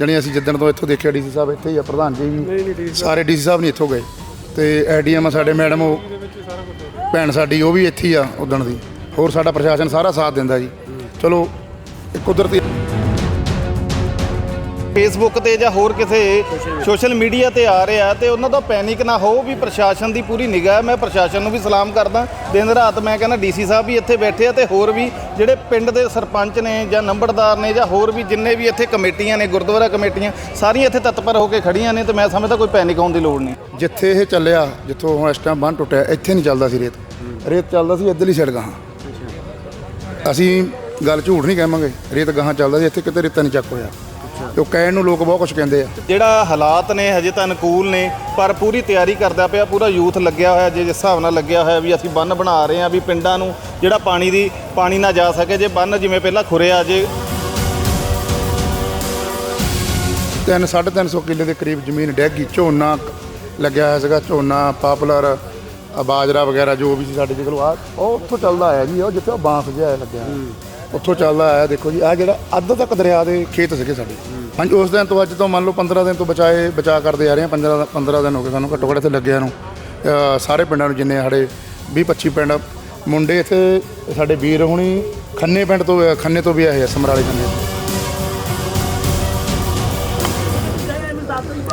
ਜਣੀ ਅਸੀਂ ਜਿੱਦਣ ਤੋਂ ਇੱਥੋਂ ਦੇਖਿਆ ਡੀਸੀ ਸਾਹਿਬ ਇੱਥੇ ਹੀ ਆ ਪ੍ਰਧਾਨ ਜੀ ਵੀ ਸਾਰੇ ਡੀਸੀ ਸਾਹਿਬ ਨਹੀਂ ਇੱਥੋਂ ਗਏ। ਤੇ ਐਡੀਐਮ ਸਾਡੇ ਮੈਡਮ ਉਹ ਭੈਣ ਸਾਡੀ ਉਹ ਵੀ ਇੱਥੇ ਹੀ ਆ ਉਦਣ ਦੀ। ਹੋਰ ਸਾਡਾ ਪ੍ਰਸ਼ਾਸਨ ਸਾਰਾ ਸਾਥ ਦਿੰਦਾ ਜੀ। ਚਲੋ ਇਹ ਕੁਦਰਤੀ ਫੇਸਬੁੱਕ ਤੇ ਜਾਂ ਹੋਰ ਕਿਸੇ ਸੋਸ਼ਲ ਮੀਡੀਆ ਤੇ ਆ ਰਿਹਾ ਤੇ ਉਹਨਾਂ ਦਾ ਪੈਨਿਕ ਨਾ ਹੋ ਵੀ ਪ੍ਰਸ਼ਾਸਨ ਦੀ ਪੂਰੀ ਨਿਗਾਹ ਹੈ। ਮੈਂ ਪ੍ਰਸ਼ਾਸਨ ਨੂੰ ਵੀ ਸਲਾਮ ਕਰਦਾ। ਦਿਨ ਰਾਤ ਮੈਂ ਕਹਿੰਦਾ ਡੀਸੀ ਸਾਹਿਬ ਵੀ ਇੱਥੇ ਬੈਠੇ ਆ ਤੇ ਹੋਰ ਵੀ ਜਿਹੜੇ ਪਿੰਡ ਦੇ ਸਰਪੰਚ ਨੇ ਜਾਂ ਨੰਬਰਦਾਰ ਨੇ ਜਾਂ ਹੋਰ ਵੀ ਜਿੰਨੇ ਵੀ ਇੱਥੇ ਕਮੇਟੀਆਂ ਨੇ ਗੁਰਦੁਆਰਾ ਕਮੇਟੀਆਂ ਸਾਰੀਆਂ ਇੱਥੇ ਤਤਪਰ ਹੋ ਕੇ ਖੜੀਆਂ ਨੇ ਤੇ ਮੈਂ ਸਮਝਦਾ ਕੋਈ ਪੈਨਿਕ ਹੋਣ ਦੀ ਲੋੜ ਨਹੀਂ। ਜਿੱਥੇ ਇਹ ਚੱਲਿਆ ਜਿੱਥੋਂ ਹੁਣ ਇਸ ਟਾਈਮ ਬੰਨ ਟੁੱਟਿਆ ਇੱਥੇ ਨਹੀਂ ਚੱਲਦਾ ਸੀ ਰੇਤ। ਰੇਤ ਚੱਲਦਾ ਸੀ ਇੱਧਰਲੀ ਸਾਈਡ ਗਾਹਾਂ। ਅਸੀਂ ਗੱਲ ਝੂਠ ਨਹੀਂ ਕਹਾਂਗੇ ਰੇਤ ਗਾਹਾਂ ਚੱਲਦਾ ਸੀ ਇੱਥੇ ਕਿਤੇ ਰੇਤਾ ਨਹੀਂ ਚੱਕ ਹੋਇਆ। ਤੇ ਉਹ ਕਹਿਣ ਨੂੰ ਲੋਕ ਬਹੁਤ ਕੁਝ ਕਹਿੰਦੇ ਆ। ਜਿਹੜਾ ਹਾਲਾਤ ਨੇ ਹਜੇ ਤਾਂ ਅਨੁਕੂਲ ਨੇ ਪਰ ਪੂਰੀ ਤਿਆਰੀ ਕਰਦਾ ਪਿਆ ਪੂਰਾ ਯੂਥ ਲੱਗਿਆ ਹੋਇਆ ਜੇ ਜਿਸ ਹਿਸਾਬ ਨਾਲ ਲੱਗਿਆ ਹੋਇਆ ਵੀ ਅਸੀਂ ਬੰਨ ਬਣਾ ਰਹੇ ਹਾਂ ਵੀ ਪਿੰਡਾਂ ਨੂੰ ਜਿਹੜਾ ਪਾਣੀ ਦੀ ਪਾਣੀ ਨਾ ਜਾ ਸਕੇ ਜੇ ਬੰਨ ਜਿਵੇਂ ਪਹਿਲਾਂ ਖੁਰਿਆ ਜੇ ਤਿੰਨ 350 ਕਿੱਲੇ ਦੇ ਕਰੀਬ ਜ਼ਮੀਨ ਡਹਿ ਗਈ। ਝੋਨਾ ਲੱਗਿਆ ਹੋਇਆ ਸੀਗਾ ਝੋਨਾ ਪਾਪੂਲਰ ਆ ਬਾਜਰਾ ਵਗੈਰਾ ਜੋ ਵੀ ਸੀ ਸਾਡੇ ਕੋਲ ਆ ਉਹ ਉੱਥੋਂ ਚੱਲਦਾ ਆਇਆ ਜੀ ਉਹ ਜਿੱਥੇ ਉਹ ਬਾਂਸ ਜਿਹਾ ਲੱਗਿਆ। ਉੱਥੋਂ ਚੱਲਦਾ ਆਇਆ, ਦੇਖੋ ਜੀ ਆ ਜਿਹੜਾ ਅੱਧ ਤੱਕ ਦਰਿਆ ਦੇ ਖੇਤ ਸੀਗੇ ਸਾਡੇ। ਹਾਂਜੀ, ਉਸ ਦਿਨ ਤੋਂ ਅੱਜ ਤੋਂ ਮੰਨ ਲਓ 15 ਦਿਨ ਤੋਂ ਬਚਾਏ, ਬਚਾ ਕਰਦੇ ਆ ਰਹੇ ਹਾਂ 15 15 ਦਿਨ ਹੋ ਗਏ ਸਾਨੂੰ, ਘੱਟੋ ਘੱਟ ਇੱਥੇ ਲੱਗਿਆ ਨੂੰ। ਸਾਰੇ ਪਿੰਡਾਂ ਨੂੰ ਜਿੰਨੇ ਸਾਡੇ 20 25 ਪਿੰਡ ਮੁੰਡੇ ਇੱਥੇ, ਸਾਡੇ ਵੀਰ ਹੁਣੀ ਖੰਨੇ ਪਿੰਡ ਤੋਂ ਖੰਨੇ ਤੋਂ ਵੀ ਆਏ ਆ, ਸਮਰਾਲੇ ਖੰਨੇ ਤੋਂ।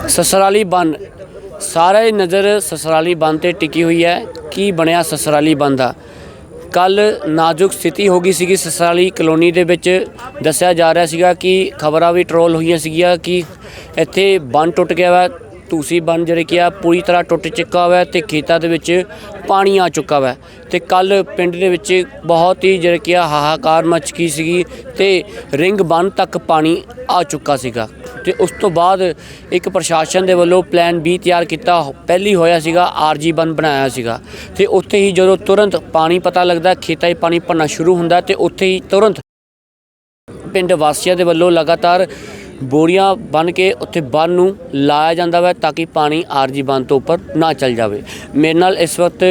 ਸਸਰਾਲੀ ਬੰਨ ਸਾਰੇ ਨਜ਼ਰ ਸਸਰਾਲੀ ਬੰਨ ਤੇ ਟਿਕੀ ਹੋਈ ਹੈ। ਕੀ ਬਣਿਆ ਸਸਰਾਲੀ ਬੰਨ ਦਾ? ਕੱਲ ਨਾਜ਼ੁਕ ਸਥਿਤੀ ਹੋ ਗਈ ਸੀਗੀ। ਸਸਾਲੀ ਕਲੋਨੀ ਦੇ ਵਿੱਚ ਦੱਸਿਆ ਜਾ ਰਿਹਾ ਸੀਗਾ ਕਿ ਖਬਰਾਂ ਵੀ ਟਰੋਲ ਹੋਈਆਂ ਸੀਗੀਆਂ ਕਿ ਇੱਥੇ ਬੰਨ ਟੁੱਟ ਗਿਆ ਵਾ। ਤੁਸੀਂ ਬੰਨ ਜਿਹੜੇ ਕਿ ਆ ਪੂਰੀ ਤਰ੍ਹਾਂ ਟੁੱਟ ਚੁੱਕਾ ਹੋਇਆ ਤੇ ਖੇਤਾਂ ਦੇ ਵਿੱਚ ਪਾਣੀ ਆ ਚੁੱਕਾ ਵਾ ਤੇ ਕੱਲ ਪਿੰਡ ਦੇ ਵਿੱਚ ਬਹੁਤ ਹੀ ਜਿਹੜੇ ਕਿ ਆ ਹਾਹਾਕਾਰ ਮਚ ਗਈ ਸੀਗੀ ਤੇ ਰਿੰਗ ਬੰਨ ਤੱਕ ਪਾਣੀ ਆ ਚੁੱਕਾ ਸੀਗਾ। ਤੇ ਉਸ ਤੋਂ ਬਾਅਦ ਇੱਕ ਪ੍ਰਸ਼ਾਸਨ ਦੇ ਵੱਲੋਂ ਪਲਾਨ B ਤਿਆਰ ਕੀਤਾ, ਪਹਿਲੀ ਹੋਇਆ ਸੀਗਾ ਆਰਜੀ ਬੰਨ ਬਣਾਇਆ ਸੀਗਾ। ਤੇ ਉੱਥੇ ਹੀ ਜਦੋਂ ਤੁਰੰਤ ਪਾਣੀ ਪਤਾ ਲੱਗਦਾ, ਖੇਤਾਂ 'ਚ ਪਾਣੀ ਭਰਨਾ ਸ਼ੁਰੂ ਹੁੰਦਾ ਤੇ ਉੱਥੇ ਹੀ ਤੁਰੰਤ ਪਿੰਡ ਵਾਸੀਆਂ ਦੇ ਵੱਲੋਂ ਲਗਾਤਾਰ ਬੋਰੀਆਂ ਬਨ ਕੇ ਉੱਥੇ ਬੰਨ ਨੂੰ ਲਾਇਆ ਜਾਂਦਾ ਵਾ ਤਾਂ ਕਿ ਪਾਣੀ ਆਰਜੀ ਬੰਨ ਤੋਂ ਉੱਪਰ ਨਾ ਚੱਲ ਜਾਵੇ। ਮੇਰੇ ਨਾਲ ਇਸ ਵਕਤ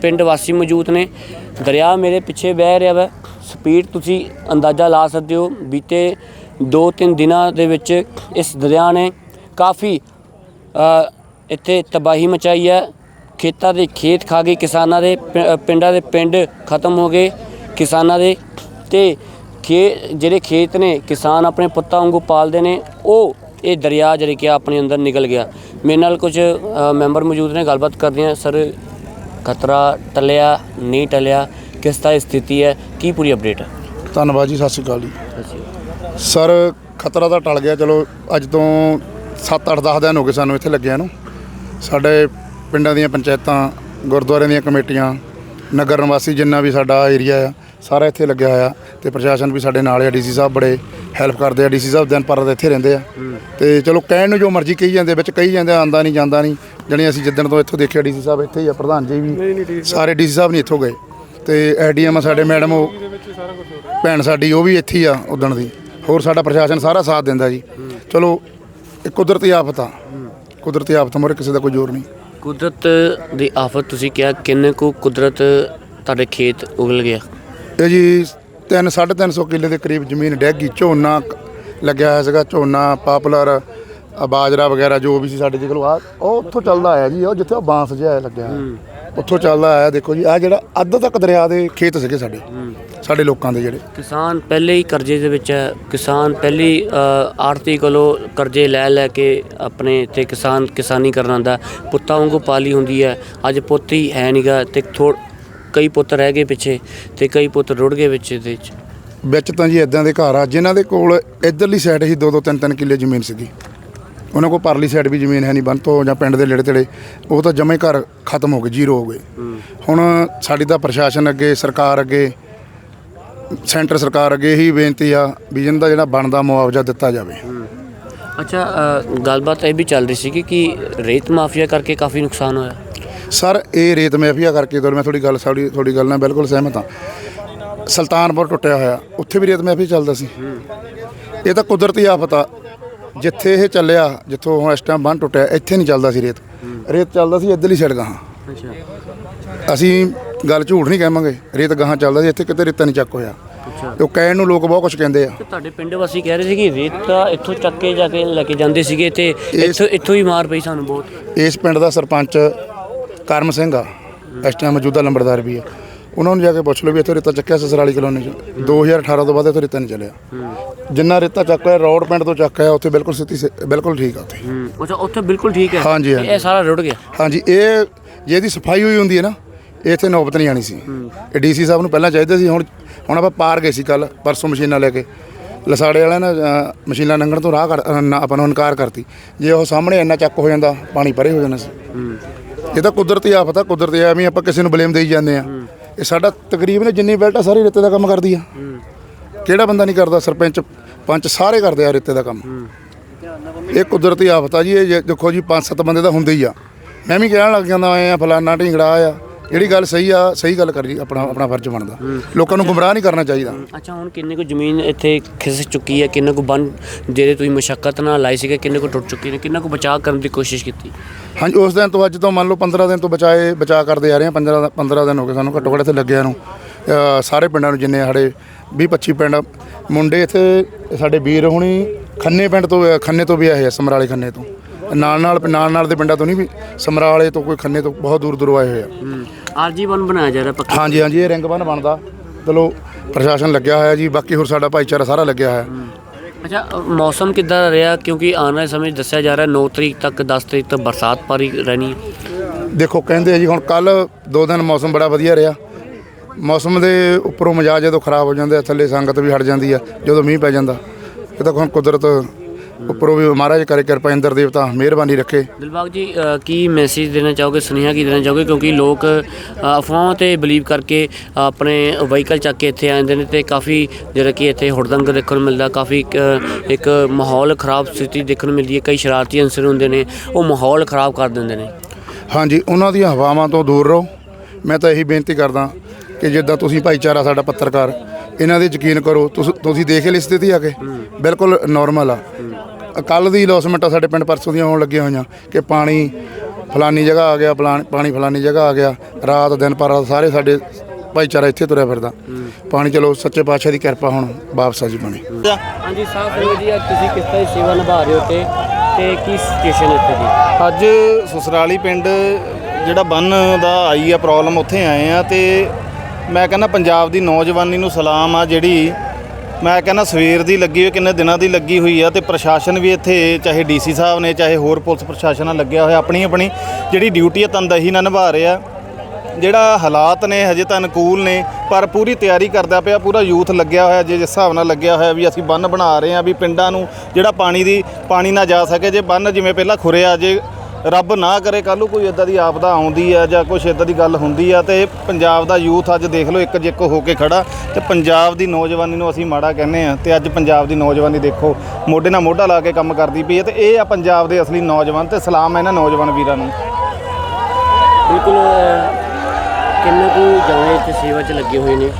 ਪਿੰਡ ਵਾਸੀ ਮੌਜੂਦ ਨੇ। ਦਰਿਆ ਮੇਰੇ ਪਿੱਛੇ ਵਹਿ ਰਿਹਾ ਵਾ। ਸਪੀਡ ਤੁਸੀਂ ਅੰਦਾਜ਼ਾ ਲਾ ਸਕਦੇ ਹੋ, ਬੀਤੇ 2-3 ਦਿਨਾਂ ਦੇ ਵਿੱਚ ਇਸ ਦਰਿਆ ਨੇ ਕਾਫੀ ਇੱਥੇ ਤਬਾਹੀ ਮਚਾਈ ਹੈ। ਖੇਤਾਂ ਦੇ ਖੇਤ ਖਾ ਗਏ ਕਿਸਾਨਾਂ ਦੇ ਪਿੰਡਾਂ ਦੇ ਪਿੰਡ ਖਤਮ ਹੋ ਗਏ ਕਿਸਾਨਾਂ ਦੇ ਤੇ ਖੇ ਜਿਹੜੇ ਖੇਤ ਨੇ, ਕਿਸਾਨ ਆਪਣੇ ਪੁੱਤਾਂ ਵਾਂਗੂ ਪਾਲਦੇ ਨੇ, ਉਹ ਇਹ ਦਰਿਆ ਜਿਹੜੇ ਕਿ ਆਪਣੇ ਅੰਦਰ ਨਿਕਲ ਗਿਆ। ਮੇਰੇ ਨਾਲ ਕੁਝ ਮੈਂਬਰ ਮੌਜੂਦ ਨੇ, ਗੱਲਬਾਤ ਕਰਦੇ ਆ ਸਰ, ਖਤਰਾ ਟਲਿਆ, ਨਹੀਂ ਟਲਿਆ, ਕਿਸ ਤਰ੍ਹਾਂ ਸਥਿਤੀ ਹੈ? ਕੀ ਪੂਰੀ ਅਪਡੇਟ ਹੈ? ਧੰਨਵਾਦ ਜੀ, ਸਤਿ ਸ਼੍ਰੀ ਅਕਾਲ ਜੀ। ਸਰ, ਖਤਰਾ ਤਾਂ ਟਲ ਗਿਆ, ਚਲੋ, ਅੱਜ ਤੋਂ 7-8 10 ਦਿਨ ਹੋ ਗਏ ਸਾਨੂੰ ਇੱਥੇ ਲੱਗਿਆ ਨੂੰ। ਸਾਡੇ ਪਿੰਡਾਂ ਦੀਆਂ ਪੰਚਾਇਤਾਂ, ਗੁਰਦੁਆਰਿਆਂ ਦੀਆਂ ਕਮੇਟੀਆਂ, ਨਗਰ ਨਿਵਾਸੀ ਜਿੰਨਾ ਵੀ ਸਾਡਾ ਏਰੀਆ ਆ ਸਾਰਾ ਇੱਥੇ ਲੱਗਿਆ ਹੋਇਆ ਤੇ ਪ੍ਰਸ਼ਾਸਨ ਵੀ ਸਾਡੇ ਨਾਲ ਆ ਡੀਸੀ ਸਾਹਿਬ ਬੜੇ ਹੈਲਪ ਕਰਦੇ ਆ ਡੀਸੀ ਸਾਹਿਬ ਦਿਨ ਪਰ ਇੱਥੇ ਰਹਿੰਦੇ ਆ। ਤੇ ਚਲੋ ਕਹਿਣ ਨੂੰ ਜੋ ਮਰਜ਼ੀ ਕਹੀ ਜਾਂਦੇ ਵਿੱਚ ਕਹੀ ਜਾਂਦੇ ਆਂਦਾ ਨਹੀਂ ਜਾਂਦਾ ਨਹੀਂ। ਜਣੀ ਅਸੀਂ ਜਿੱਦਣ ਤੋਂ ਇੱਥੋਂ ਦੇਖਿਆ ਡੀਸੀ ਸਾਹਿਬ ਇੱਥੇ ਹੀ ਆ ਪ੍ਰਧਾਨ ਜੀ ਵੀ ਸਾਰੇ ਡੀਸੀ ਸਾਹਿਬ ਨਹੀਂ ਇੱਥੋਂ ਗਏ। ਤੇ ਐਡੀਐਮ ਸਾਡੇ ਮੈਡਮ ਉਹ ਭੈਣ ਸਾਡੀ ਉਹ ਵੀ ਇੱਥੇ ਹੀ ਆ ਉਦਣ ਦੀ। ਹੋਰ ਸਾਡਾ ਪ੍ਰਸ਼ਾਸਨ ਸਾਰਾ ਸਾਥ ਦਿੰਦਾ ਜੀ। ਚਲੋ ਇਹ ਕੁਦਰਤੀ ਆਫਤ ਆ। ਕੁਦਰਤੀ ਆਫਤ ਮੋਰੇ ਕਿਸੇ ਦਾ ਕੋਈ ਜ਼ੋਰ ਨਹੀਂ। ਕੁਦਰਤ ਦੀ ਆਫਤ ਤੁਸੀਂ ਕਿਹਾ ਕਿੰਨੇ ਕੁ ਕੁਦਰਤ ਤੁਹਾਡੇ ਖੇਤ ਉਗਲ ਗਿਆ? ਇਹ ਜੀ 3 350 ਕਿੱਲੇ ਦੇ ਕਰੀਬ ਜ਼ਮੀਨ ਡਹਿ ਗਈ। ਝੋਨਾ ਲੱਗਿਆ ਹੋਇਆ ਸੀਗਾ ਝੋਨਾ ਪਾਪੂਲਰ ਬਾਜਰਾ ਵਗੈਰਾ ਜੋ ਵੀ ਸੀ ਸਾਡੇ ਕੋਲ ਆ ਉਹ ਉੱਥੋਂ ਚੱਲਦਾ ਆਇਆ ਜੀ ਉਹ ਜਿੱਥੇ ਉਹ ਬਾਂਸ ਜਿਹਾ ਲੱਗਿਆ ਹੋਇਆ। ਉੱਥੋਂ ਚੱਲਦਾ ਆਇਆ ਦੇਖੋ ਜੀ ਆ ਜਿਹੜਾ ਅੱਧ ਤੱਕ ਦਰਿਆ ਦੇ ਖੇਤ ਸੀਗੇ ਸਾਡੇ ਸਾਡੇ ਲੋਕਾਂ ਦੇ ਜਿਹੜੇ। ਕਿਸਾਨ ਪਹਿਲੇ ਹੀ ਕਰਜ਼ੇ ਦੇ ਵਿੱਚ ਹੈ। ਕਿਸਾਨ ਪਹਿਲੀ ਆੜਤੀ ਕੋਲੋਂ ਕਰਜ਼ੇ ਲੈ ਲੈ ਕੇ ਆਪਣੇ ਤੇ ਕਿਸਾਨ ਕਿਸਾਨੀ ਕਰਨ ਆਉਂਦਾ। ਪੁੱਤਾਂ ਵਾਂਗੂ ਪਾਲੀ ਹੁੰਦੀ ਹੈ। ਅੱਜ ਪੁੱਤ ਹੀ ਹੈ ਨਹੀਂਗਾ ਤੇ ਥੋੜ ਕਈ ਪੁੱਤ ਰਹਿ ਗਏ ਪਿੱਛੇ ਤੇ ਕਈ ਪੁੱਤ ਰੁੜ ਗਏ ਵਿੱਚ ਦੇ ਵਿੱਚ। ਵਿੱਚ ਤਾਂ ਜੀ ਇਦਾਂ ਦੇ ਘਰ ਆ ਜਿਨ੍ਹਾਂ ਦੇ ਕੋਲ ਇਧਰਲੀ ਸਾਈਡ ਹੀ 2-2 3-3 ਕਿੱਲੇ ਜ਼ਮੀਨ ਸੀਗੀ। ਉਹਨਾਂ ਕੋਲ ਪਰਲੀ ਸਾਈਡ ਵੀ ਜ਼ਮੀਨ ਹੈ ਨਹੀਂ ਬੰਨ ਤੋਂ ਜਾਂ ਪਿੰਡ ਦੇ ਨੇੜੇ ਤੇੜੇ ਉਹ ਤਾਂ ਜਮੇ ਘਰ ਖਤਮ ਹੋ ਗਏ ਜ਼ੀਰੋ ਹੋ ਗਏ। ਹੁਣ ਸਾਡੀ ਤਾਂ ਪ੍ਰਸ਼ਾਸਨ ਅੱਗੇ ਸਰਕਾਰ ਅੱਗੇ ਸੈਂਟਰ ਸਰਕਾਰ ਅੱਗੇ ਇਹੀ ਬੇਨਤੀ ਆ ਵੀ ਜਿੰਦਾ ਜਿਹੜਾ ਬਣਦਾ ਮੁਆਵਜ਼ਾ ਦਿੱਤਾ ਜਾਵੇ। ਅੱਛਾ ਅ, ਗੱਲਬਾਤ ਇਹ ਵੀ ਚੱਲ ਰਹੀ ਸੀ ਕਿ ਰੇਤ ਮਾਫੀਆ ਕਰਕੇ ਕਾਫੀ ਨੁਕਸਾਨ ਹੋਇਆ। ਸਰ ਇਹ ਰੇਤ ਮਾਫੀਆ ਕਰਕੇ ਤੋਂ ਮੈਂ ਤੁਹਾਡੀ ਗੱਲ ਸਾਡੀ ਤੁਹਾਡੀ ਗੱਲ ਨਾਲ ਬਿਲਕੁਲ ਸਹਿਮਤ ਹਾਂ। ਸੁਲਤਾਨਪੁਰ ਟੁੱਟਿਆ ਹੋਇਆ ਉੱਥੇ ਵੀ ਰੇਤ ਮਾਫੀਆ ਚੱਲਦਾ ਸੀ। ਇਹ ਤਾਂ ਕੁਦਰਤੀ ਆਫਤ ਆ। ਜਿੱਥੇ ਇਹ ਚੱਲਿਆ ਜਿੱਥੋਂ ਹੁਣ ਇਸ ਟਾਈਮ ਬੰਨ ਟੁੱਟਿਆ ਇੱਥੇ ਨਹੀਂ ਚੱਲਦਾ ਸੀ ਰੇਤ। ਰੇਤ ਚੱਲਦਾ ਸੀ ਇੱਧਰਲੀ ਸਾਈਡ ਗਾਹਾਂ। ਅਸੀਂ ਗੱਲ ਝੂਠ ਨਹੀਂ ਕਹਾਂਗੇ ਰੇਤ ਗਾਹਾਂ ਚੱਲਦਾ ਸੀ ਇੱਥੇ ਕਿਤੇ ਰੇਤਾ ਨਹੀਂ ਚੱਕ ਹੋਇਆ। ਤੇ ਉਹ ਕਹਿਣ ਨੂੰ ਲੋਕ ਬਹੁਤ ਕੁਝ ਕਹਿੰਦੇ ਆ। ਤੇ ਤੁਹਾਡੇ ਪਿੰਡ ਵਾਸੀ ਕਹਿ ਰਹੇ ਸੀ ਕਿ ਰੇਤਾ ਇੱਥੋਂ ਚੱਕ ਕੇ ਜਾ ਕੇ ਲੈ ਕੇ ਜਾਂਦੇ ਸੀਗੇ ਤੇ ਇੱਥੋਂ ਇੱਥੋਂ ਹੀ ਮਾਰ ਪਈ ਸਾਨੂੰ ਬਹੁਤ। ਇਸ ਪਿੰਡ ਦਾ ਸਰਪੰਚ ਕਰਮ ਸਿੰਘ ਆ। ਇਸ ਟਾਈਮ ਮੌਜੂਦਾ ਲੰਬੜਦਾਰ ਵੀ ਆ। ਉਹਨਾਂ ਨੂੰ ਜਾ ਕੇ ਪੁੱਛ ਲਓ ਵੀ ਇੱਥੇ ਰੇਤਾ ਚੱਕਿਆ ਸਸਰਾਲੀ ਕਲੋਨੀ ਚ। 2018 ਤੋਂ ਬਾਅਦ ਇੱਥੇ ਰੇਤਾ ਨਹੀਂ ਚੱਲਿਆ। ਜਿੰਨਾ ਰੇਤਾ ਚੱਕਿਆ ਰੋਡ ਪਿੰਡ ਤੋਂ ਚੱਕਿਆ ਉੱਥੇ ਬਿਲਕੁਲ ਸਥਿਤੀ ਸ- ਬਿਲਕੁਲ ਠੀਕ ਆ ਉੱਥੇ। ਅੱਛਾ ਉੱਥੇ ਬਿਲਕੁਲ ਠੀਕ ਹੈ। ਹਾਂਜੀ। ਇਹ ਸਾਰਾ ਰੁੜ ਗਿਆ। ਹਾਂਜੀ ਇਹ ਜੇ ਇਹਦੀ ਸਫ਼ਾਈ ਹੋਈ ਹੁੰਦੀ ਹੈ ਨਾ ਇੱਥੇ ਨੌਬਤ ਨਹੀਂ ਆਣੀ ਸੀ। ਇਹ ਡੀਸੀ ਸਾਹਿਬ ਨੂੰ ਪਹਿਲਾਂ ਚਾਹੀਦਾ ਸੀ ਹੁਣ ਹੁਣ ਆਪਾਂ ਪਾਰ ਗਏ ਸੀ ਕੱਲ ਪਰਸੋਂ ਮਸ਼ੀਨਾਂ ਲੈ ਕੇ। ਲਸਾੜੇ ਵਾਲਿਆਂ ਨੇ ਅ, ਮਸ਼ੀਨਾਂ ਲੰਘਣ ਤੋਂ ਰਾਹ ਕਰ ਅ, ਨਾ- ਆਪਾਂ ਨੂੰ ਇਨਕਾਰ ਕਰਤੀ। ਜੇ ਉਹ ਸਾਹਮਣੇ ਇੰਨਾ ਚੱਕ ਹੋ ਜਾਂਦਾ ਪਾਣੀ ਪਰੇ ਹੋ ਜਾਣਾ ਸੀ। ਇਹ ਤਾਂ ਕੁਦਰਤੀ ਆਫਤ ਆ ਕੁਦਰਤੀ ਐਵੇਂ ਆਪਾਂ ਕਿਸੇ ਨੂੰ ਬਲੇਮ ਦੇਈ ਜਾਂਦੇ ਆ। ਇਹ ਸਾਡਾ ਤਕਰੀਬਨ ਜਿੰਨੀ ਬੈਲਟ ਆ ਸਾਰੀ ਰੇਤੇ ਦਾ ਕੰਮ ਕਰਦੀ ਆ। ਕਿਹੜਾ ਬੰਦਾ ਨਹੀਂ ਕਰਦਾ ਸਰਪੰਚ ਪੰਚ ਸਾਰੇ ਕਰਦੇ ਆ ਰੇਤੇ ਦਾ ਕੰਮ। ਇਹ ਕੁਦਰਤੀ ਆਫਤ ਆ ਜੀ ਇਹ ਜੇ- ਦੇਖੋ ਜੀ ਪੰਜ ਸੱਤ ਬੰਦੇ ਤਾਂ ਹੁੰਦੇ ਹੀ ਆ। ਮੈਂ ਵੀ ਕਹਿਣ ਲੱਗ ਜਾਂਦਾ ਐ ਆ ਫਲਾਨਾ ਢਿੰਗੜਾ ਆ ਜਿਹੜੀ ਗੱਲ ਸਹੀ ਆ ਸਹੀ ਗੱਲ ਕਰੀ ਆਪਣਾ ਆਪਣਾ ਫਰਜ਼ ਬਣਦਾ। ਲੋਕਾਂ ਨੂੰ ਗੁੰਮਰਾਹ ਨਹੀਂ ਕਰਨਾ ਚਾਹੀਦਾ। ਅੱਛਾ ਹੁਣ ਕਿੰਨੇ ਕੁ ਜ਼ਮੀਨ ਇੱਥੇ ਖਿਸਕ ਚੁੱਕੀ ਹੈ ਕਿੰਨੇ ਕੁ ਬੰਨ ਜਿਹੜੇ ਤੁਸੀਂ ਮੁਸ਼ਕਲ ਨਾਲ ਲਾਏ ਸੀਗੇ ਕਿੰਨੇ ਕੁ ਟੁੱਟ ਚੁੱਕੇ ਨੇ ਕਿੰਨਾ ਕੁ ਬਚਾਅ ਕਰਨ ਦੀ ਕੋਸ਼ਿਸ਼ ਕੀਤੀ? ਹਾਂਜੀ ਉਸ ਦਿਨ ਤੋਂ ਅੱਜ ਤੋਂ ਮੰਨ ਲਓ 15 ਦਿਨ ਤੋਂ ਬਚਾਏ ਬਚਾ ਕਰਦੇ ਆ ਰਹੇ ਆ 15 ਦਾ- 15 ਦਿਨ ਹੋ ਗਏ ਸਾਨੂੰ ਘੱਟੋ ਘੱਟ ਇੱਥੇ ਲੱਗਿਆ ਨੂੰ। ਸਾਰੇ ਪਿੰਡਾਂ ਨੂੰ ਜਿੰਨੇ ਸਾਡੇ 20 25 ਪਿੰਡ ਮੁੰਡੇ ਇੱਥੇ ਸਾਡੇ ਵੀਰ ਹੁਣੀ ਖੰਨੇ ਪਿੰਡ ਤੋਂ ਖੰਨੇ ਤੋਂ ਵੀ ਆਏ ਆ ਸਮਰਾਲੇ ਖੰਨੇ ਤੋਂ। ਨਾਲ ਨਾਲ ਨਾਲ ਨਾਲ ਦੇ ਪਿੰਡਾਂ ਤੋਂ ਨਹੀਂ ਵੀ ਸਮਰਾਲੇ ਤੋਂ ਕੋਈ ਖੰਨੇ ਤੋਂ ਬਹੁਤ ਦੂਰ ਦੂਰੋਂ ਆਏ ਹੋਏ ਆ। ਆਰਜੀ ਬਨ ਬਣਾਇਆ ਜਾ ਰਿਹਾ ਪੱਕਾ। ਹਾਂਜੀ ਹਾਂਜੀ ਇਹ ਰਿੰਗ ਬੰਨ ਬਣਦਾ। ਚਲੋ ਪ੍ਰਸ਼ਾਸਨ ਲੱਗਿਆ ਹੋਇਆ ਜੀ ਬਾਕੀ ਹੋਰ ਸਾਡਾ ਭਾਈਚਾਰਾ ਸਾਰਾ ਲੱਗਿਆ ਹੋਇਆ। ਅੱਛਾ ਮੌਸਮ ਕਿੱਦਾਂ ਰਿਹਾ? ਕਿਉਂਕਿ ਆਉਣ ਵਾਲੇ ਸਮੇਂ ਦੱਸਿਆ ਜਾ ਰਿਹਾ 9 ਤਰੀਕ ਤੱਕ 10 ਤਰੀਕ ਤੱਕ ਬਰਸਾਤ ਪਾਰੀ ਰਹਿਣੀ। ਦੇਖੋ ਕਹਿੰਦੇ ਆ ਜੀ ਹੁਣ ਕੱਲ ਦੋ ਦਿਨ ਮੌਸਮ ਬੜਾ ਵਧੀਆ ਰਿਹਾ। ਮੌਸਮ ਦੇ ਉੱਪਰੋਂ ਮਜਾਜ ਜਦੋਂ ਖਰਾਬ ਹੋ ਜਾਂਦੇ ਥੱਲੇ ਸੰਗਤ ਵੀ ਹਟ ਜਾਂਦੀ ਆ ਜਦੋਂ ਮੀਂਹ ਪੈ ਜਾਂਦਾ। ਇਹ ਤਾਂ ਹੁਣ ਕੁਦਰਤ ਉੱਪਰੋਂ ਵੀ ਮਹਾਰਾਜ ਕਰੇ ਕਿਰਪਾ ਇੰਦਰ ਦੇਵਤਾ ਮਿਹਰਬਾਨੀ ਰੱਖੇ। ਦਿਲਬਾਗ ਜੀ ਅ, ਕੀ ਮੈਸੇਜ ਦੇਣਾ ਚਾਹੋਗੇ ਸੁਨੇਹਾ ਕੀ ਦੇਣਾ ਚਾਹੋਗੇ? ਕਿਉਂਕਿ ਲੋਕ ਅ, ਅਫਵਾਹਾਂ ਤੇ ਬਲੀਵ ਕਰਕੇ ਆਪਣੇ ਵਹੀਕਲ ਚੱਕ ਕੇ ਇੱਥੇ ਆਉਂਦੇ ਨੇ ਤੇ ਕਾਫੀ ਜਿਹੜਾ ਕਿ ਇੱਥੇ ਹੁੜਦੰਗ ਦੇਖਣ ਨੂੰ ਮਿਲਦਾ ਕਾਫੀ ਇੱਕ, ਇੱਕ ਮਾਹੌਲ ਖਰਾਬ ਸਥਿਤੀ ਦੇਖਣ ਨੂੰ ਮਿਲਦੀ ਹੈ। ਕਈ ਸ਼ਰਾਰਤੀ ਅੰਸਰ ਹੁੰਦੇ ਨੇ ਉਹ ਮਾਹੌਲ ਖਰਾਬ ਕਰ ਦਿੰਦੇ ਨੇ। ਹਾਂਜੀ ਉਹਨਾਂ ਦੀਆਂ ਹਵਾਵਾਂ ਤੋਂ ਦੂਰ ਰਹੋ। ਮੈਂ ਤਾਂ ਇਹੀ ਬੇਨਤੀ ਕਰਦਾ ਕਿ ਜਿੱਦਾਂ ਤੁਸੀਂ ਭਾਈਚਾਰਾ ਸਾਡਾ ਪੱਤਰਕਾਰ ਇਹਨਾਂ ਦੇ ਯਕੀਨ ਕਰੋ ਤੁਸੀਂ ਤੁਸੀਂ ਦੇਖ ਲਈ ਸਥਿਤੀ ਆ ਕੇ। ਬਿਲਕੁਲ ਨਾਰਮਲ ਆ। ਕੱਲ ਦੀ ਲੌਸਮੈਂਟ ਆ ਸਾਡੇ ਪਿੰਡ ਪਰਸੋਂ ਦੀਆਂ ਆਉਣ ਲੱਗੀਆਂ ਹੋਈਆਂ ਕਿ ਪਾਣੀ ਫਲਾਨੀ ਜਗ੍ਹਾ ਆ ਗਿਆ ਫਲਾਨ ਪਾਣੀ ਫਲਾਨੀ ਜਗ੍ਹਾ ਆ ਗਿਆ ਰਾਤ ਦਿਨ ਪਰ ਰਾਤ ਸਾਰੇ ਸਾਡੇ ਭਾਈਚਾਰਾ ਇੱਥੇ ਤੁਰਿਆ ਫਿਰਦਾ। ਪਾਣੀ ਚਲੋ ਸੱਚੇ ਪਾਤਸ਼ਾਹ ਦੀ ਕਿਰਪਾ ਹੁਣ ਵਾਪਸ ਆ ਜੀ ਪਾਣੀ। ਹਾਂਜੀ ਸਾਹਿਬ ਸਿੰਘ ਜੀ ਅੱਜ ਤੁਸੀਂ ਕਿਸ ਤਰ੍ਹਾਂ ਦੀ ਸੇਵਾ ਨਿਭਾ ਰਹੇ ਹੋ ਤੇ ਤੇ ਕੀ ਸਿਚੁਏਸ਼ਨ ਇੱਥੇ ਦੀ? ਅੱਜ ਸੁਸਰਾਲੀ ਪਿੰਡ ਜਿਹੜਾ ਬੰਨ ਦਾ ਆਈ ਆ ਪ੍ਰੋਬਲਮ ਉੱਥੇ ਆਏ ਆ ਤੇ ਮੈਂ ਕਹਿੰਦਾ ਪੰਜਾਬ ਦੀ ਨੌਜਵਾਨੀ ਨੂੰ ਸਲਾਮ ਆ ਜਿਹੜੀ ਮੈਂ ਕਹਿੰਦਾ ਸਵੇਰ ਦੀ ਲੱਗੀ ਹੋਈ, ਕਿੰਨੇ ਦਿਨਾਂ ਦੀ ਲੱਗੀ ਹੋਈ ਆ ਤੇ ਪ੍ਰਸ਼ਾਸਨ ਵੀ ਇੱਥੇ, ਚਾਹੇ ਡੀਸੀ ਸਾਹਿਬ ਨੇ, ਚਾਹੇ ਹੋਰ ਪੁਲਿਸ ਪ੍ਰਸ਼ਾਸਨ ਨਾਲ ਲੱਗਿਆ ਹੋਇਆ, ਆਪਣੀ ਆਪਣੀ ਜਿਹੜੀ ਡਿਊਟੀ ਆ, ਤਨਦੇਹੀ ਨਾਲ ਨਿਭਾ ਰਿਹਾ। ਜਿਹੜਾ ਹਾਲਾਤ ਨੇ, ਹਜੇ ਤਾਂ ਅਨੁਕੂਲ ਨੇ, ਪਰ ਪੂਰੀ ਤਿਆਰੀ ਕਰਦਾ ਪਿਆ, ਪੂਰਾ ਯੂਥ ਲੱਗਿਆ ਹੋਇਆ ਜੇ ਜਿਸ ਹਿਸਾਬ ਨਾਲ ਲੱਗਿਆ ਹੋਇਆ ਵੀ ਅਸੀਂ ਬੰਨ ਬਣਾ ਰਹੇ ਹਾਂ, ਵੀ ਪਿੰਡਾਂ ਨੂੰ ਜਿਹੜਾ ਪਾਣੀ ਦੀ, ਪਾਣੀ ਨਾ ਜਾ ਸਕੇ, ਜੇ ਬੰਨ ਜਿਵੇਂ ਪਹਿਲਾਂ ਖੁਰਿਆ, ਜੇ ਰੱਬ ਨਾ ਕਰੇ ਕੱਲ੍ਹ ਨੂੰ ਕੋਈ ਇਦਾਂ ਦੀ ਆਪਦਾ ਆਉਂਦੀ ਆ ਜਾਂ ਕੁਝ ਇਦਾਂ ਦੀ ਗੱਲ ਹੁੰਦੀ ਆ ਤੇ ਪੰਜਾਬ ਦਾ ਯੂਥ ਅੱਜ ਦੇਖ ਲਓ ਇੱਕ ਜਿੱਕ ਹੋ ਕੇ ਖੜਾ ਤੇ ਪੰਜਾਬ ਦੀ ਨੌਜਵਾਨੀ ਨੂੰ ਅਸੀਂ ਮਾੜਾ ਕਹਿੰਦੇ ਆ ਤੇ ਅੱਜ ਪੰਜਾਬ ਦੀ ਨੌਜਵਾਨੀ ਦੇਖੋ ਮੋਢੇ ਨਾਲ ਮੋਢਾ ਲਾ ਕੇ ਕੰਮ ਕਰਦੀ ਪਈ ਹੈ ਤੇ ਇਹ ਆ ਪੰਜਾਬ ਦੇ ਅਸਲੀ ਨੌਜਵਾਨ ਤੇ ਸਲਾਮ ਹੈ ਇਹਨਾਂ ਨੌਜਵਾਨ ਵੀਰਾਂ ਨੂੰ। ਬਿਲਕੁਲ ਕਿੰਨੇ ਕੁ ਜਣੇ ਇੱਥੇ ਸੇਵਾ 'ਚ ਲੱਗੇ ਹੋਏ ਨੇ?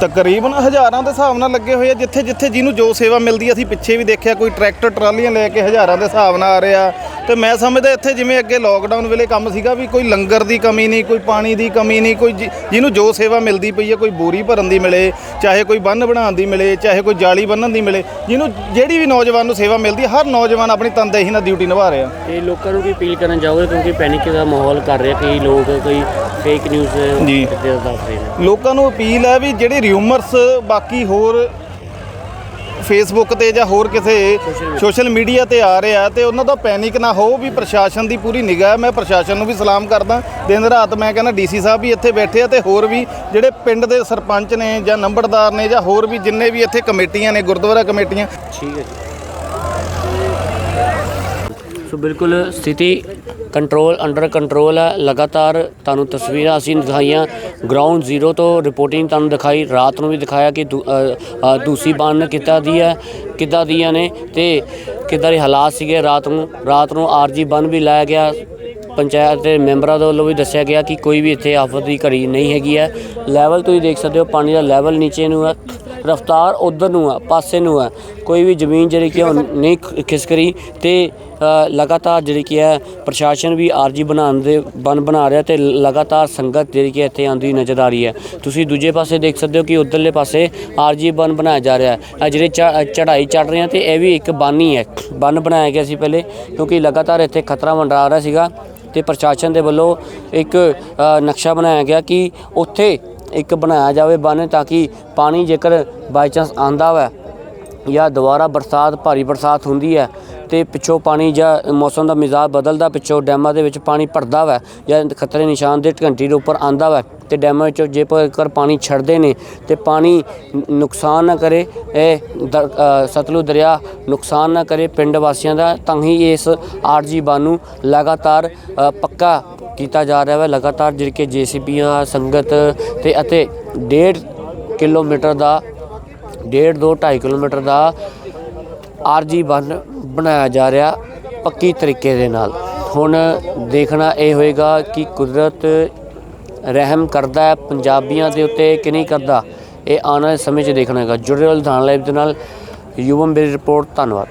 ਤਕਰੀਬਨ ਹਜ਼ਾਰਾਂ ਦੇ ਹਿਸਾਬ ਨਾਲ ਲੱਗੇ ਹੋਏ ਆ ਜਿੱਥੇ ਜਿੱਥੇ ਜਿਹਨੂੰ ਜੋ ਸੇਵਾ ਮਿਲਦੀ ਆ ਅਸੀਂ ਪਿੱਛੇ ਵੀ ਦੇਖਿਆ ਕੋਈ ਟਰੈਕਟਰ ਟਰਾਲੀਆਂ ਲੈ ਕੇ ਹਜ਼ਾਰਾਂ ਦੇ ਹਿਸਾਬ ਨਾਲ ਆ ਰਿਹਾ। ਤੇ ਮੈਂ ਸਮਝਦਾ ਇੱਥੇ ਜਿਵੇਂ ਅੱਗੇ ਲੋਕਡਾਊਨ ਵੇਲੇ ਕੰਮ ਸੀਗਾ ਵੀ ਕੋਈ ਲੰਗਰ ਦੀ ਕਮੀ ਨਹੀਂ ਕੋਈ ਪਾਣੀ ਦੀ ਕਮੀ ਨਹੀਂ ਕੋਈ ਜਿ- ਜਿਹਨੂੰ ਜੋ ਸੇਵਾ ਮਿਲਦੀ ਪਈ ਹੈ ਕੋਈ ਬੋਰੀ ਭਰਨ ਦੀ ਮਿਲੇ ਚਾਹੇ ਕੋਈ ਬੰਨ ਬਣਾਉਣ ਦੀ ਮਿਲੇ ਚਾਹੇ ਕੋਈ ਜਾਲੀ ਬੰਨਣ ਦੀ ਮਿਲੇ ਜਿਹਨੂੰ ਜਿਹੜੀ ਵੀ ਨੌਜਵਾਨ ਨੂੰ ਸੇਵਾ ਮਿਲਦੀ ਹੈ, ਹਰ ਨੌਜਵਾਨ ਆਪਣੀ ਤਨਦੇਹੀ ਨਾਲ ਡਿਊਟੀ ਨਿਭਾ ਰਿਹਾ ਤੇ ਲੋਕਾਂ ਨੂੰ ਵੀ ਅਪੀਲ ਕਰਨਾ ਚਾਹੋਗੇ ਕਿਉਂਕਿ ਪੈਨਿਕ ਦਾ ਮਾਹੌਲ ਕਰ ਰਿਹਾ ਕਈ ਲੋਕ ਕੋਈ ਫੇਕ ਨਿਊਜ਼ ਜੀ। ਦੱਸ ਰਹੇ ਨੇ ਲੋਕਾਂ ਨੂੰ ਅਪੀਲ ਹੈ ਵੀ ਜਿਹੜੇ ਰਿਊਮਰਸ ਬਾਕੀ ਹੋਰ ਫੇਸਬੁੱਕ ਤੇ ਜਾਂ ਹੋਰ ਕਿਸੇ ਸੋਸ਼ਲ ਮੀਡੀਆ ਤੇ ਆ ਰਹੇ ਤੇ ਉਹਨਾਂ ਦਾ ਪੈਨਿਕ ਨਾ ਹੋ ਵੀ ਪ੍ਰਸ਼ਾਸਨ ਦੀ ਪੂਰੀ ਨਿਗਾਹ ਹੈ। ਮੈਂ ਪ੍ਰਸ਼ਾਸਨ ਨੂੰ ਵੀ ਸਲਾਮ ਕਰਦਾ। ਦਿਨ ਰਾਤ ਮੈਂ ਕਹਿੰਦਾ ਡੀਸੀ ਸਾਹਿਬ ਵੀ ਇੱਥੇ ਬੈਠੇ ਆ ਤੇ ਹੋਰ ਵੀ ਜਿਹੜੇ ਪਿੰਡ ਦੇ ਸਰਪੰਚ ਨੇ ਜਾਂ ਨੰਬਰਦਾਰ ਨੇ ਜਾਂ ਹੋਰ ਵੀ ਜਿੰਨੇ ਵੀ ਇੱਥੇ ਕਮੇਟੀਆਂ ਨੇ ਗੁਰਦੁਆਰਾ ਕਮੇਟੀਆਂ ਠੀਕ ਹੈ ਜੀ। ਸੋ ਬਿਲਕੁਲ ਸਥਿਤੀ ਕੰਟਰੋਲ ਅੰਡਰ ਕੰਟਰੋਲ ਹੈ। ਲਗਾਤਾਰ ਤੁਹਾਨੂੰ ਤਸਵੀਰਾਂ ਅਸੀਂ ਦਿਖਾਈਆਂ। ਗਰਾਊਂਡ ਜ਼ੀਰੋ ਤੋਂ ਰਿਪੋਰਟਿੰਗ ਤੁਹਾਨੂੰ ਦਿਖਾਈ। ਰਾਤ ਨੂੰ ਵੀ ਦਿਖਾਇਆ ਕਿ ਦੂ- ਅ, ਅ, ਕਿੱਦਾਂ ਦੀ ਹੈ ਕਿੱਦਾਂ ਦੀਆਂ ਨੇ ਤੇ ਕਿੱਦਾਂ ਦੇ ਹਾਲਾਤ ਸੀਗੇ ਰਾਤ ਨੂੰ। ਰਾਤ ਨੂੰ ਆਰਜੀ ਬੰਨ ਵੀ ਲਾਇਆ ਗਿਆ। ਪੰਚਾਇਤ ਦੇ ਮੈਂਬਰਾਂ ਦੇ ਵੱਲੋਂ ਵੀ ਦੱਸਿਆ ਗਿਆ ਕਿ ਕੋਈ ਵੀ ਇੱਥੇ ਆਫਤ ਦੀ ਘੜੀ ਨਹੀਂ ਹੈਗੀ ਹੈ। ਲੈਵਲ ਤੁਸੀਂ ਦੇਖ ਸਕਦੇ ਹੋ ਪਾਣੀ ਦਾ ਲੈਵਲ ਨੀਚੇ ਨੂੰ ਹੈ। ਰਫਤਾਰ ਉਧਰ ਨੂੰ ਆ, ਪਾਸੇ ਨੂੰ ਆ। ਕੋਈ ਵੀ ਜ਼ਮੀਨ ਜਿਹੜੀ ਕਿ ਉਹ ਨਹੀਂ ਖ- ਖਿਸਕ ਰਹੀ ਤੇ ਲਗਾਤਾਰ ਜਿਹੜੀ ਕਿ ਹੈ ਪ੍ਰਸ਼ਾਸਨ ਵੀ ਆਰਜੀ ਬਣਾਉਣ ਦੇ ਬਨ ਬਣਾ ਰਿਹਾ ਤੇ ਲਗਾਤਾਰ ਸੰਗਤ ਜਿਹੜੀ ਕਿ ਇੱਥੇ ਆਉਂਦੀ ਨਜ਼ਰ ਆ ਰਹੀ ਹੈ। ਤੁਸੀਂ ਦੂਜੇ ਪਾਸੇ ਦੇਖ ਸਕਦੇ ਹੋ ਕਿ ਉਧਰਲੇ ਪਾਸੇ ਆਰਜੀ ਬਨ ਬਣਾਇਆ ਜਾ ਰਿਹਾ ਹੈ। ਇਹ ਜਿਹੜੇ ਚੜ੍ਹਾਈ ਚੜ ਰਹੇ ਆ ਤੇ ਇਹ ਵੀ ਇੱਕ ਬੰਨ ਹੀ ਹੈ। ਬੰਨ ਬਣਾਇਆ ਗਿਆ ਸੀ ਪਹਿਲੇ, ਕਿਉਂਕਿ ਲਗਾਤਾਰ ਇੱਥੇ ਖਤਰਾ ਮੰਡਰਾ ਰਿਹਾ ਸੀਗਾ ਤੇ ਪ੍ਰਸ਼ਾਸਨ ਦੇ ਵੱਲੋਂ ਇੱਕ ਨਕਸ਼ਾ ਬਣਾਇਆ ਗਿਆ ਕਿ ਉੱਥੇ ਇੱਕ ਬਣਾਇਆ ਜਾਵੇ ਬੰਨ ਤਾਂ ਕਿ ਪਾਣੀ ਜੇਕਰ ਬਾਈ ਚਾਂਸ ਆਂਦਾ ਵਾ ਜਾਂ ਦੁਬਾਰਾ ਬਰਸਾਤ, ਭਾਰੀ ਬਰਸਾਤ ਹੁੰਦੀ ਹੈ ਤੇ ਪਿੱਛੋਂ ਪਾਣੀ ਜਾਂ ਮੌਸਮ ਦਾ ਮਿਜ਼ਾਜ ਬਦਲਦਾ, ਪਿੱਛੋਂ ਡੈਮਾਂ ਦੇ ਵਿੱਚ ਪਾਣੀ ਭਰਦਾ ਵਾ ਜਾਂ ਖਤਰੇ ਨਿਸ਼ਾਨ ਦੇ ਘੰਟੀ ਦੇ ਉੱਪਰ ਆਂਦਾ ਵਾ ਤੇ ਡੈਮਾਂ ਵਿੱਚੋਂ ਜੇ ਜੇਕਰ ਪਾਣੀ ਛੱਡਦੇ ਨੇ ਤੇ ਪਾਣੀ ਨੁਕਸਾਨ ਨਾ ਕਰੇ, ਇਹ ਦਰ- ਸਤਲੁਜ ਦਰਿਆ ਨੁਕਸਾਨ ਨਾ ਕਰੇ, ਪਿੰਡ ਵਾਸੀਆਂ ਦਾ ਤਾਂ ਹੀ ਇਸ ਆਰਜੀ ਬਾਨੂੰ ਲਗਾਤਾਰ ਪੱਕਾ ਕੀਤਾ ਜਾ ਰਿਹਾ ਹੈ। ਲਗਾਤਾਰ ਜਿਹੜੇ ਕਿ ਜੀਸੀਪੀਆਂ ਸੰਗਤ ਤੇ ਅਤੇ 1.5 ਕਿਲੋਮੀਟਰ ਦਾ, ਡੇਢ ਦੋ 2.5 ਕਿਲੋਮੀਟਰ ਦਾ ਆਰਜੀ ਬੰਨ ਬਣਾਇਆ ਜਾ ਰਿਹਾ ਪੱਕੀ ਤਰੀਕੇ ਦੇ ਨਾਲ। ਹੁਣ ਦੇਖਣਾ ਇਹ ਹੋਏਗਾ ਕਿ ਕੁਦਰਤ ਰਹਿਮ ਕਰਦਾ ਹੈ ਪੰਜਾਬੀਆਂ ਦੇ ਉੱਤੇ ਕਿ ਨਹੀਂ ਕਰਦਾ। ਇਹ ਆਉਣ ਵਾਲੇ ਸਮੇਂ 'ਚ ਦੇਖਣਾ ਹੈਗਾ। ਜੁੜੇ ਰਹੋ ਲੁਧਿਆਣਾ ਲਾਈਵ ਦੇ ਨਾਲ। ਯੂਵਮ ਬੇਰੀ ਰਿਪੋਰਟ। ਧੰਨਵਾਦ।